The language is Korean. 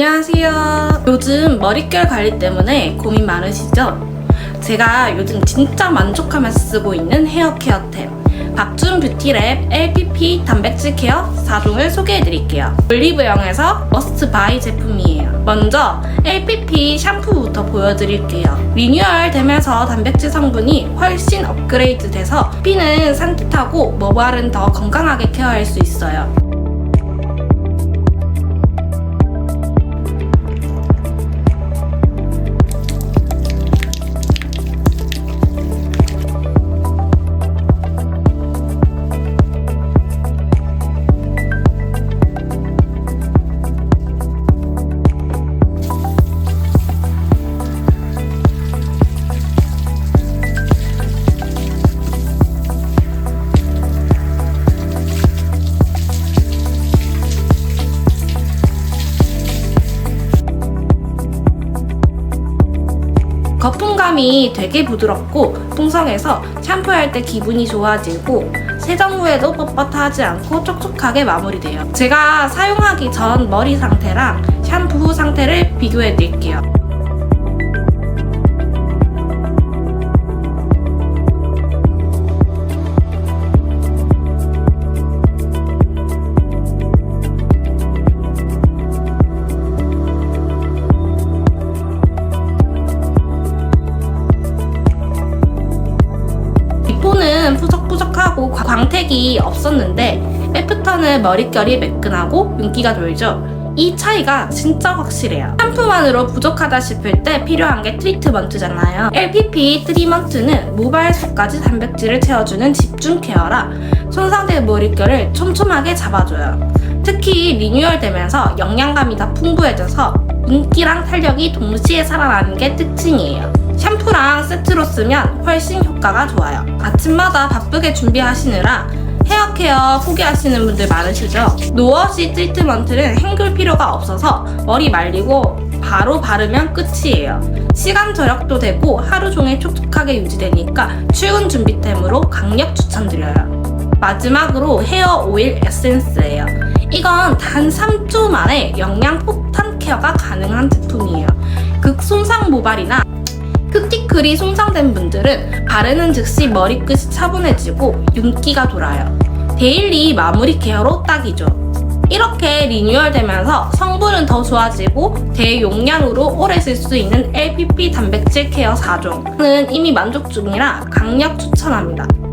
안녕하세요. 요즘 머릿결 관리 때문에 고민 많으시죠? 제가 요즘 진짜 만족하면서 쓰고 있는 헤어 케어템 박준 뷰티랩 LPP 단백질 케어 4종을 소개해드릴게요. 올리브영에서 머스트 바이 제품이에요. 먼저 LPP 샴푸부터 보여드릴게요. 리뉴얼 되면서 단백질 성분이 훨씬 업그레이드 돼서 피는 산뜻하고 모발은 더 건강하게 케어할 수 있어요. 거품감이 되게 부드럽고 풍성해서 샴푸할 때 기분이 좋아지고 세정 후에도 뻣뻣하지 않고 촉촉하게 마무리돼요. 제가 사용하기 전 머리 상태랑 샴푸 후 상태를 비교해 드릴게요. 하고 광택이 없었는데 애프터는 머릿결이 매끈하고 윤기가 돌죠. 이 차이가 진짜 확실해요. 샴푸만으로 부족하다 싶을 때 필요한 게 트리트먼트잖아요. LPP 트리먼트는 모발 속까지 단백질을 채워주는 집중 케어라 손상된 머릿결을 촘촘하게 잡아줘요. 특히 리뉴얼되면서 영양감이 더 풍부해져서 윤기랑 탄력이 동시에 살아나는 게 특징이에요. 샴푸랑 세트로 쓰면 훨씬 효과가 좋아요. 아침마다 바쁘게 준비하시느라 헤어 케어 포기하시는 분들 많으시죠? 노워시 트리트먼트는 헹굴 필요가 없어서 머리 말리고 바로 바르면 끝이에요. 시간 절약도 되고 하루 종일 촉촉하게 유지되니까 출근 준비템으로 강력 추천드려요. 마지막으로 헤어 오일 에센스예요. 이건 단 3초 만에 영양 폭탄 케어가 가능한 제품이에요. 극 손상 모발이나 크티클이 손상된 분들은 바르는 즉시 머리끝이 차분해지고 윤기가 돌아요. 데일리 마무리 케어로 딱이죠. 이렇게 리뉴얼되면서 성분은 더 좋아지고 대용량으로 오래 쓸 수 있는 LPP 단백질 케어 4종은 이미 만족 중이라 강력 추천합니다.